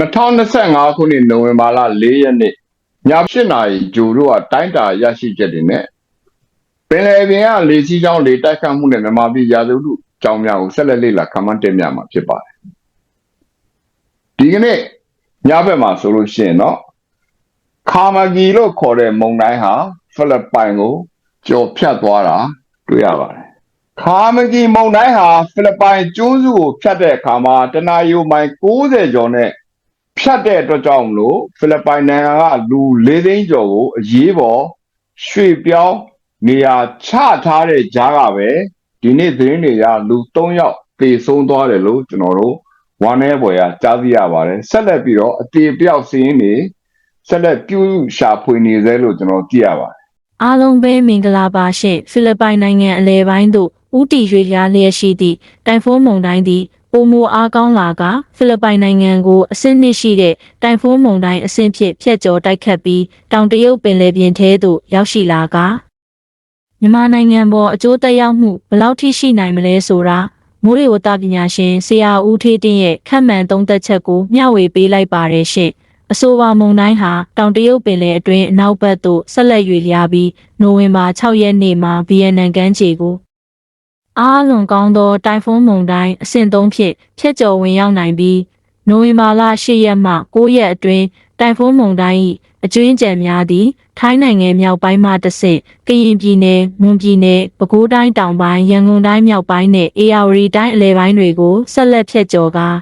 2025ခုနှစ်နိုဝင်ဘာလ4ရက်နေ့ည7နာရီဂျိုတို့ကတိုင်းတာရရှိချက်တွေနဲ့ပင်လယ်ပြင်ကလေစီးကြောင်းလေတိုက်ခတ်မှုနဲ့မြန်မာပြည်ရာသီဥတုကြောင်းများကိုဆက်လက်လေ့လာခန့်မှန်းတင်ပြမှာဖြစ်ပါတယ်ဒီကနေ့ညဘက်မှာဆိုလို့ရှိရင်တော့ခါမဂီလို့ခေါ်တဲ့မုန်တိုင်းဟာဖိလစ်ပိုင်ကိုကျော်ဖြတ်သွားတာတွေ့ရပါတယ်ခါမဂီမုန်တိုင်းဟာဖိလစ်ပိုင်ကျွန်းစုကိုဖြတ်တဲ့အခါမှာတနအီရိုမိုင်60ကျော်နဲ့ ဖြတ်တဲ့အတွက်ကြောင့်မလို့ဖိလစ်ပိုင်နိုင်ငံကလူ၄သိန်းကျော်ကိုအရေးပေါ်ရွှေ့ပြောင်းနေရာချထားတဲ့ကြားကပဲဒီနေ့သတင်းတွေကလူ၃ယောက်သေဆုံးသွားတယ်လို့ကျွန်တော်တို့ဝမ်းနည်းပေါ်ရကြားသိရပါတယ်ဆက်လက်ပြီးတော့အတေအပြောက်စီးရင်နေဆက်လက်ပြုရှာဖွေနေသေးလို့ကျွန်တော်သိရပါတယ်အားလုံးပဲမင်္ဂလာပါရှင်ဖိလစ်ပိုင်နိုင်ငံအလဲပိုင်းသို့ဦးတည်ရွေ့လျားလျက်ရှိသည့်တိုင်ဖုန်းမုန်တိုင်းသည် ပုံမူအားကောင်းလာကဖိလစ်ပိုင်နိုင်ငံကိုအဆင့်နှစ်ရှိတဲ့တိုင်ဖုန်းမုန်တိုင်းအဆင့်ဖြစ်ဖျက်ကျော်တိုက်ခတ်ပြီးတောင်တရုတ်ပင်လယ်ပြင်ထဲသို့ရောက်ရှိလာကမြန်မာနိုင်ငံပေါ်အကျိုးသက်ရောက်မှုဘယ်လောက်ထိရှိနိုင်မလဲဆိုတာမိုးလေဝသပညာရှင်ဆရာဦးထေးတင်းရဲ့ခန့်မှန်သုံးသပ်ချက်ကိုမျှဝေပေးလိုက်ပါတယ်ရှင်အဆိုပါမုန်တိုင်းဟာတောင်တရုတ်ပင်လယ်အတွင်းအနောက်ဘက်သို့ဆက်လက်ရွေ့လျားပြီးနိုဝင်ဘာ6ရက်နေ့မှာဗီယက်နမ်ကမ်းခြေကို အားလွန်ကောင်းသောတိုင်ဖုန်းမုန်တိုင်းအဆင့်3ဖြင့်ဖျက်ကျော်ဝင်ရောက်နိုင်ပြီးနိုဝင်ဘာလ10ရက်မှ9ရက်အတွင်းတိုင်ဖုန်းမုန်တိုင်း၏အကျွင်းကြံများသည်ထိုင်းနိုင်ငံမြောက်ပိုင်းမှတဆင့်ကရင်ပြည်နယ်၊မွန်ပြည်နယ်၊ပဲခူးတိုင်းတောင်ပိုင်း၊ရန်ကုန်တိုင်းမြောက်ပိုင်းနဲ့အေရဝတီတိုင်းအလယ်ပိုင်းတွေကိုဆက်လက်ဖျက်ကျော်ကား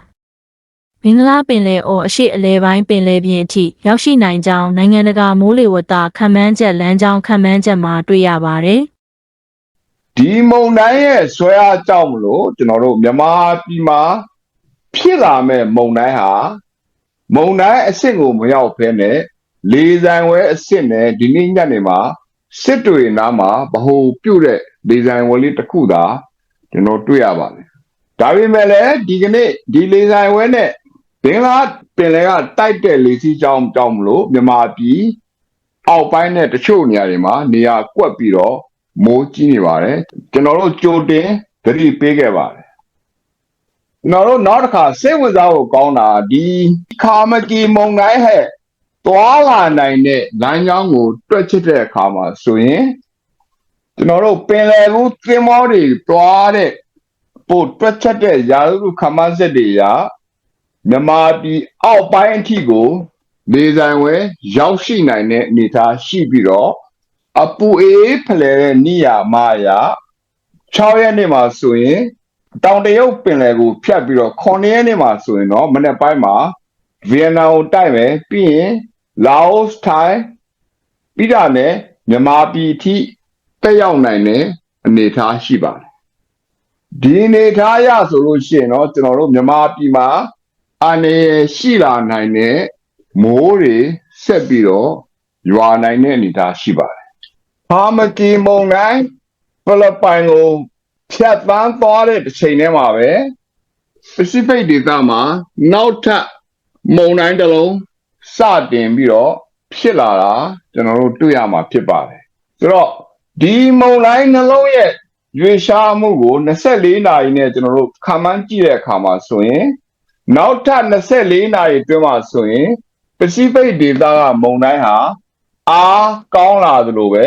မင်္ဂလာပင်လယ်အော်အရှိအလဲပိုင်းပင်လယ်ပြင်အထိရောက်ရှိနိုင်ကြောင်းနိုင်ငံတကာမိုးလေဝသခန့်မှန်းချက်လမ်းကြောင်းခန့်မှန်းချက်မှာတွေ့ရပါတယ် ဒီမုံတိုင်းရဲ့ဆွဲအားကြောင့်မလို့ကျွန်တော်တို့မြန်မာပြည်မှာဖြစ်လာမဲ့မုံတိုင်းဟာမုံတိုင်းအဆင့်ကိုမရောက်ဖဲနဲ့လေဆိုင်ဝဲအဆင့်နဲ့ဒီနေ့ညနေမှာစစ်တွေနားမှာဗဟိုပြုတ်တဲ့လေဆိုင်ဝဲလေးတစ်ခုသာကျွန်တော်တွေ့ရပါတယ်ဒါပေမဲ့လည်းဒီကနေ့ဒီလေဆိုင်ဝဲနဲ့ဘင်္ဂလားပင်လယ်ကတိုက်တဲ့လေစီးကြောင်းကြောင့်မလို့မြန်မာပြည်အောက်ပိုင်းနဲ့တချို့နေရာတွေမှာနေရာကွက်ပြီးတော့ မိုးကြီးနေပါတယ်ကျွန်တော်တို့ကြိုတင်သတိပေးခဲ့ပါတယ်ကျွန်တော်တို့နောက်တစ်ခါစိတ်ဝင်စားဖို့ကောင်းတာဒီခါမကီမုံတိုင်းဟဲ့သွားလာနိုင်တဲ့လမ်းကြောင်းကိုတွက်ချစ်တဲ့အခါမှာဆိုရင်ကျွန်တော်တို့ပင်လယ်ကူးသင်္ဘောတွေသွားတဲ့ပို့တွက်ချက်တဲ့ရာသီဥတုခမန်းဆက်တွေရာမြန်မာပြည်အောက်ပိုင်းအထိကို လေဆိုင်ဝဲရောက်ရှိနိုင်တဲ့အနေအထားရှိပြီးတော့ အပူအေးဖလှယ်တဲ့နိယာမယာ6ရက်နေ့မှာဆိုရင်တောင်တရုတ်ပင်လယ်ကိုဖြတ်ပြီးတော့9ရက်နေ့မှာဆိုရင်တော့မနေ့ပိုင်းမှာဗီယက်နမ်ကိုတိုက်မယ်ပြီးရင်လာအိုထိုင်းပြီးတာနဲ့မြန်မာပြည်အထိတက်ရောက်နိုင်တဲ့အနေအထားရှိပါတယ်ဒီအနေအထားအရဆိုလို့ရှိရင်တော့ကျွန်တော်တို့မြန်မာပြည်မှာအနေရှိလာနိုင်တဲ့မိုးတွေဆက်ပြီးတော့ရွာနိုင်တဲ့အနေအထားရှိပါတယ် ဟာမကီမုန်တိုင်းဖိလစ်ပိုင်ကိုဖြတ်သန်းသွားတဲ့တစ်ချိန်တည်းမှာပဲပစိဖိတ်ဒေသမှာနောက်ထပ်မုန်တိုင်းတစ်လုံးစတင်ပြီးတော့ဖြစ်လာတာကျွန်တော်တို့တွေ့ရမှာဖြစ်ပါတယ်ဆိုတော့ဒီမုန်တိုင်းနှလုံးရဲ့ရွေရှားမှုကို24နာရီနဲ့ကျွန်တော်တို့ခန့်မှန်းကြည့်တဲ့အခါမှာဆိုရင်နောက်ထပ်24နာရီအတွင်းမှာဆိုရင်ပစိဖိတ်ဒေသကမုန်တိုင်းဟာအားကောင်းလာသလိုပဲ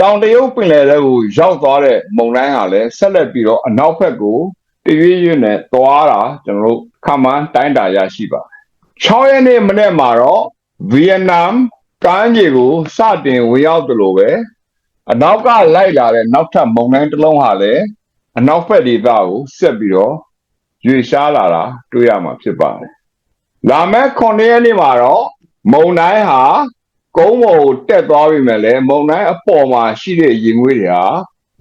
တောင်တရုတ်ပင်လယ်ထဲကိုရောက်သွားတဲ့မုန်တိုင်းဟာလည်းဆက်လက်ပြီးတော့အနောက်ဘက်ကိုတရွေ့ရွေ့နဲ့သွားတာကျွန်တော်တို့ခန့်မှန်းတိုင်းတာရရှိပါတယ်6ရက်နေ့မနေ့မှာတော့ဗီယက်နမ်ကမ်းခြေကိုစတင်ဝင်ရောက်သလိုပဲအနောက်ကလိုက်လာတဲ့နောက်ထပ်မုန်တိုင်းတစ်လုံးဟာလည်းအနောက်ဘက်ဒေသကိုဆက်ပြီးတော့ရွေ့ရှားလာတာတွေ့ရမှာဖြစ်ပါတယ်လာမယ့်9ရက်နေ့မှာတော့မုန်တိုင်းဟာ ကုန်းပေါ်ကိုတက်သွားပြီမဲ့လည်းမုံတိုင်းအပေါ်မှာရှိတဲ့ရင်ငွေတွေဟာ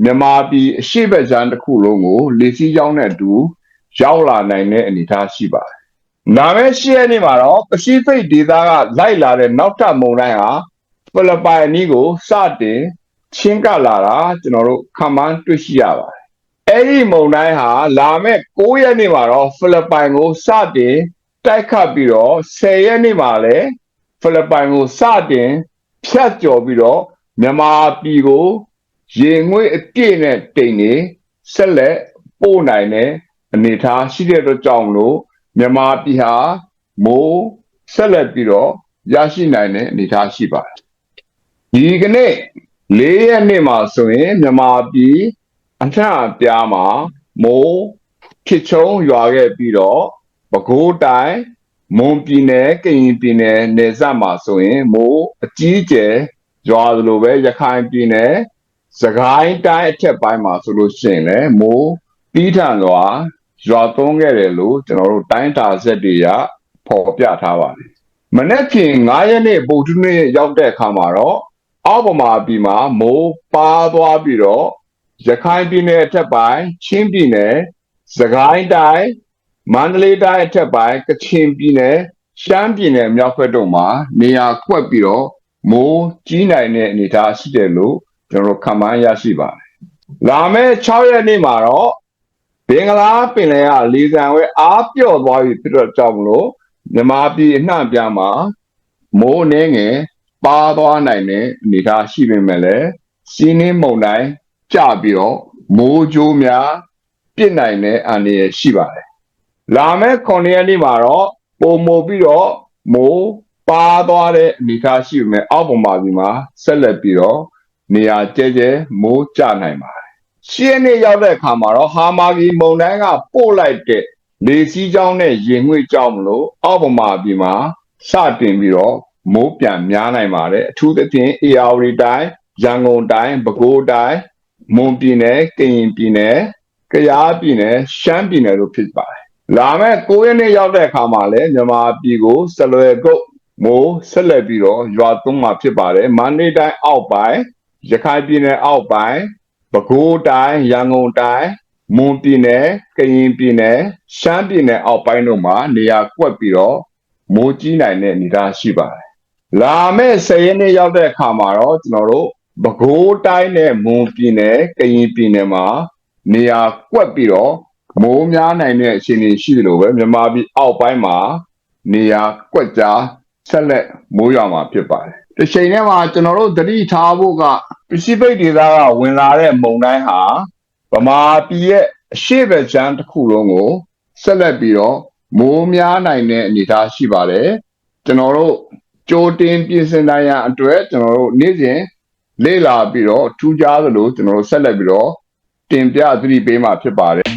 မြန်မာပြည်အရှိတ်ဘက်ခြမ်းတစ်ခုလုံးကိုလေစီးကြောင်းနဲ့အတူရောက်လာနိုင်တဲ့အနေအထားရှိပါတယ်။နာမည်ရှိတဲ့နေ့မှာတော့ပစိဖိတ်ဒေသကလိုက်လာတဲ့နောက်ထပ်မုံတိုင်းဟာဖိလစ်ပိုင်အနီးကိုစတင်ချင်းကပ်လာတာကျွန်တော်တို့ခန့်မှန်းတွေ့ရှိရပါတယ်။အဲဒီမုံတိုင်းဟာလာမယ့်9ရက်နေ့မှာတော့ဖိလစ်ပိုင်ကိုစတင်တိုက်ခတ်ပြီးတော့10ရက်နေ့မှာလည်း ဖိလစ်ပိုင်ကိုစတင်ဖြတ်ကျော်ပြီးတော့မြန်မာပြည်ကိုရေငွေ့အပြည့်နဲ့တိမ်နေဆက်လက်ပို့နိုင်တဲ့အနေအထားရှိတဲ့အတွက်ကြောင့်မလို့မြန်မာပြည်ဟာမိုးဆက်လက်ပြီးတော့ရရှိနိုင်တဲ့အနေအထားရှိပါတယ်ဒီကနေ့၄ရက်နေ့မှာဆိုရင်မြန်မာပြည်အထက်အပြားမှာမိုးဖြစ်ချုံရွာခဲ့ပြီးတော့ပဲခူးတိုင်း မွန်ပြည်နယ်ကရင်ပြည်နယ်နယ်စပ်မှာဆိုရင်မိုးအကြီးအကျယ်ရွာသလိုပဲရခိုင်ပြည်နယ်စကိုင်းတိုင်းအထက်ပိုင်းမှာဆိုလို့ရှိရင်လည်းမိုးပြီးထန်စွာရွာသွန်းခဲ့တယ်လို့ကျွန်တော်တို့တိုင်းတာဆက်တွေကဖော်ပြထားပါတယ်မနေ့ဖြန်9ရက်နေ့ဗုဒ္ဓနေ့ရောက်တဲ့အခါမှာတော့အောက်ပမာပြည်မှာမိုးပါသွားပြီးတော့ရခိုင်ပြည်နယ်အထက်ပိုင်းချင်းပြည်နယ်စကိုင်းတိုင်း မန္တလေးတိုင်းအထက်ပိုင်းကချင်ပြည်နယ်ရှမ်းပြည်နယ်မြောက်ဘက်တို့မှာနေရာကွက်ပြီးတော့မိုးကြီးနိုင်တဲ့အနေအထားရှိတယ်လို့ကျွန်တော်တို့ခန့်မှန်းရရှိပါတယ်။လာမယ့်6ရက်နေ့မှာတော့ဘင်္ဂလားပင်လယ်ကလေဆံဝဲအားပြော့သွားပြီဖြစ်တော့ကြောင့်မလို့မြန်မာပြည်အနှံ့အပြားမှာမိုးအနေငယ်ပါသွားနိုင်တဲ့အနေအထားရှိပေမဲ့လည်းစီးနှင်းမုန်တိုင်းကြပြီးတော့မိုးကြိုးများပြစ်နိုင်တဲ့အန္တရာယ်ရှိပါတယ်။ လာမယ့်9ရက်နေ့မှာတော့ပုံမိုပြီးတော့မိုးပါသွားတဲ့အနေအထားရှိပေမဲ့အောက်ပုံမှာဒီမှာဆက်လက်ပြီးတော့နေရာကျဲကျဲမိုးကြနိုင်ပါတယ်။ရှင်းနေရောက်တဲ့အခါမှာတော့ဟာမာဂီမုန်တိုင်းကပို့လိုက်တဲ့လေစီးကြောင်းနဲ့ရင်ငွေ့ကြောင်းမလို့အောက်ပုံမှာဒီမှာစတင်ပြီးတော့မိုးပြန်များနိုင်ပါတယ်အထူးသဖြင့် AR တိုင်းရန်ကုန်တိုင်းပဲခူးတိုင်းမွန်ပြည်နယ်ကရင်ပြည်နယ်ကယားပြည်နယ်ရှမ်းပြည်နယ်တို့ဖြစ်ပါတယ် လာမယ့်9ရက်နေ့ရောက်တဲ့အခါမှာလည်းမြန်မာပြည်ကိုဆလွယ်ကုတ်မိုးဆက်လက်ပြီးတော့ရွာသွန်းမှာဖြစ်ပါတယ်မန္တလေးတိုင်းအောက်ပိုင်းရခိုင်ပြည်နယ်အောက်ပိုင်းပဲခူးတိုင်းရန်ကုန်တိုင်းမွန်ပြည်နယ်ကရင်ပြည်နယ်ရှမ်းပြည်နယ်အောက်ပိုင်းတို့မှာနေရာကွက်ပြီးတော့မိုးကြီးနိုင်တဲ့အနေအထားရှိပါတယ်လာမယ့်10ရက်နေ့ရောက်တဲ့အခါမှာတော့ကျွန်တော်တို့ပဲခူးတိုင်းနဲ့မွန်ပြည်နယ်ကရင်ပြည်နယ်မှာနေရာကွက်ပြီးတော့ မိုးများနိုင်တဲ့အခြေအနေရှိတယ်လို့ပဲမြန်မာပြည်အောက်ပိုင်းမှာနေရာကွက်ကြားဆက်လက်မိုးရွာမှာဖြစ်ပါတယ်။ဒီချိန်ထဲမှာကျွန်တော်တို့သတိထားဖို့ကပစိဖိတ်ဒေသကဝင်လာတဲ့မုန်တိုင်းဟာဗမာပြည်ရဲ့အရှေ့ဘက်ခြမ်းတစ်ခုလုံးကိုဆက်လက်ပြီးတော့မိုးများနိုင်တဲ့အနေအထားရှိပါတယ်။ကျွန်တော်တို့ကြိုတင်ပြင်ဆင်နိုင်ရန်အတွက်ကျွန်တော်တို့နေ့စဉ်လေ့လာပြီးတော့ထူးခြားသလိုကျွန်တော်တို့ဆက်လက်ပြီးတော့တင်ပြသတိပေးမှာဖြစ်ပါတယ်